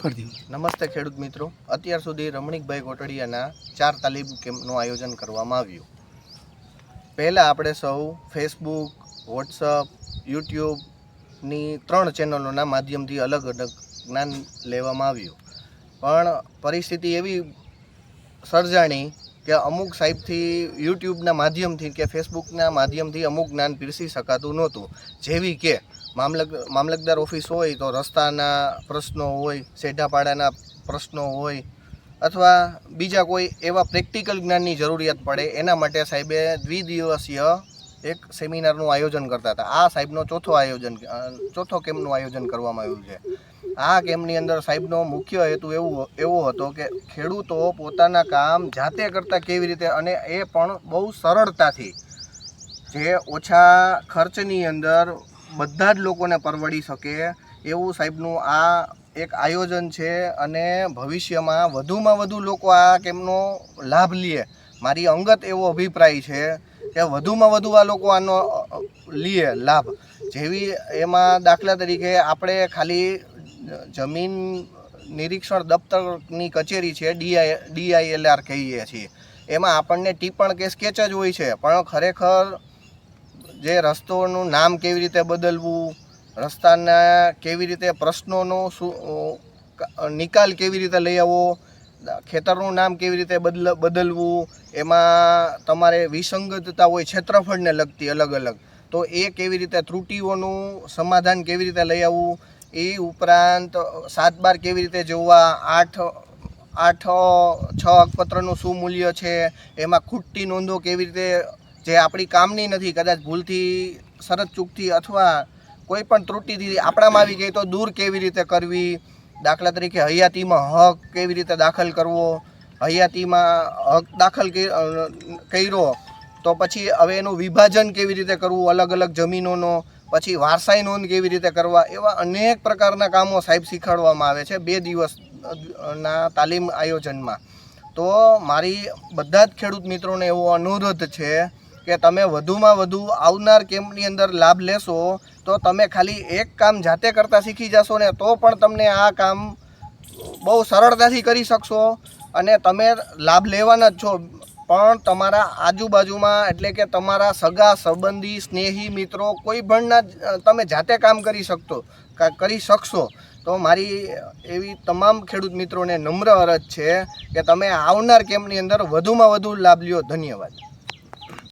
નમસ્તે ખેડૂત મિત્રો. અત્યાર સુધી રમણીકભાઈ ગોટડિયાના ચાર તાલીમ કેમ્પનું આયોજન કરવામાં આવ્યું. પહેલાં આપણે સૌ ફેસબુક વોટ્સઅપ યુટ્યુબની ત્રણ ચેનલોના માધ્યમથી અલગ અલગ જ્ઞાન લેવામાં આવ્યું. પણ પરિસ્થિતિ એવી સર્જાણી કે અમુક સાહેબથી યુટ્યુબના માધ્યમથી કે ફેસબુકના માધ્યમથી અમુક જ્ઞાન પીરસી શકાતું નહોતું. જેવી કે મામલક મામલતદાર ઓફિસ હોય તો રસ્તાના પ્રશ્નો હોય સેઢાપાડાના પ્રશ્નો હોય, અથવા બીજા કોઈ એવા પ્રેક્ટિકલ જ્ઞાનની જરૂરિયાત પડે, એના માટે સાહેબે દ્વિદિવસીય એક સેમિનારનું આયોજન કરતા હતા. આ સાહેબનો ચોથો આયોજન ચોથો કેમ્પનું આયોજન કરવામાં આવ્યું છે. આ કેમ્પની અંદર સાહેબનો મુખ્ય હેતુ એવું એવો હતો કે ખેડૂતો પોતાના કામ જાતે કરતા કેવી રીતે અને એ પણ બહુ સરળતાથી. જે ઓછા ખર્ચની અંદર બધા જ લોકોને પરવડી શકે એવું સાહેબનું આ એક આયોજન છે અને ભવિષ્યમાં વધુમાં વધુ લોકો આ કેમનો લાભ લે. મારી અંગત એવો અભિપ્રાય છે કે વધુમાં વધુ આ લોકો આનો લે લાભ. જેવી એમાં દાખલા તરીકે આપણે ખાલી જમીન નિરીક્ષણ દફતરની કચેરી છે ડીઆઈ ડીઆઈએલઆર કહીએ છીએ. એમાં આપણને ટીપણ કે સ્કેચ જ હોય છે, પણ ખરેખર જે રસ્તોનું નામ કેવી રીતે બદલવું, રસ્તાના કેવી રીતે પ્રશ્નોનો શું નિકાલ કેવી રીતે લઈ આવવો, ખેતરનું નામ કેવી રીતે બદલ, બદલવું, એમાં તમારે વિસંગતતા હોય, ક્ષેત્રફળને લગતી અલગ અલગ તો એ કેવી રીતે ત્રુટિઓનું સમાધાન કેવી રીતે લઈ આવવું એ ઉપરાંત સાત બાર કેવી રીતે જોવા, આઠ આઠ, છ અકપત્રનું શું મૂલ્ય છે, એમાં ખૂટતી નોંધો કેવી રીતે, જે આપણી કામની નથી, કદાચ ભૂલથી, શરત ચૂકથી અથવા કોઈ પણ ત્રુટિથી આપણામાં આવી ગઈ તો દૂર કેવી રીતે કરવી, દાખલા તરીકે હયાતીમાં હક કેવી રીતે દાખલ કરવો, હયાતીમાં હક દાખલ કર્યો તો પછી હવે એનું વિભાજન કેવી રીતે કરવું, અલગ અલગ જમીનોનો, પછી વારસાઈ નોંધ કેવી રીતે કરવા, એવા અનેક પ્રકારના કામો સાહેબ શીખવાડવામાં આવે છે બે દિવસ ના તાલીમ આયોજનમાં. તો મારી બધા જ ખેડૂત મિત્રોને એવો અનુરોધ છે કે તમે વધુમાં વધુ આવનાર કેમ્પની અંદર લાભ લેશો, તો તમે ખાલી એક કામ જાતે કરતાં શીખી જશો ને તો પણ તમને આ કામ બહુ સરળતાથી કરી શકશો અને તમે લાભ લેવાના જ છો. પણ તમારા આજુબાજુમાં એટલે કે તમારા સગા, સંબંધી, સ્નેહી, મિત્રો, કોઈ પણના તમે જાતે કામ કરી શકતો કરી શકશો. તો મારી એવી તમામ ખેડૂત મિત્રોને નમ્ર અરજ છે કે તમે આવનાર કેમ્પની અંદર વધુમાં વધુ લાભ લ્યો. ધન્યવાદ.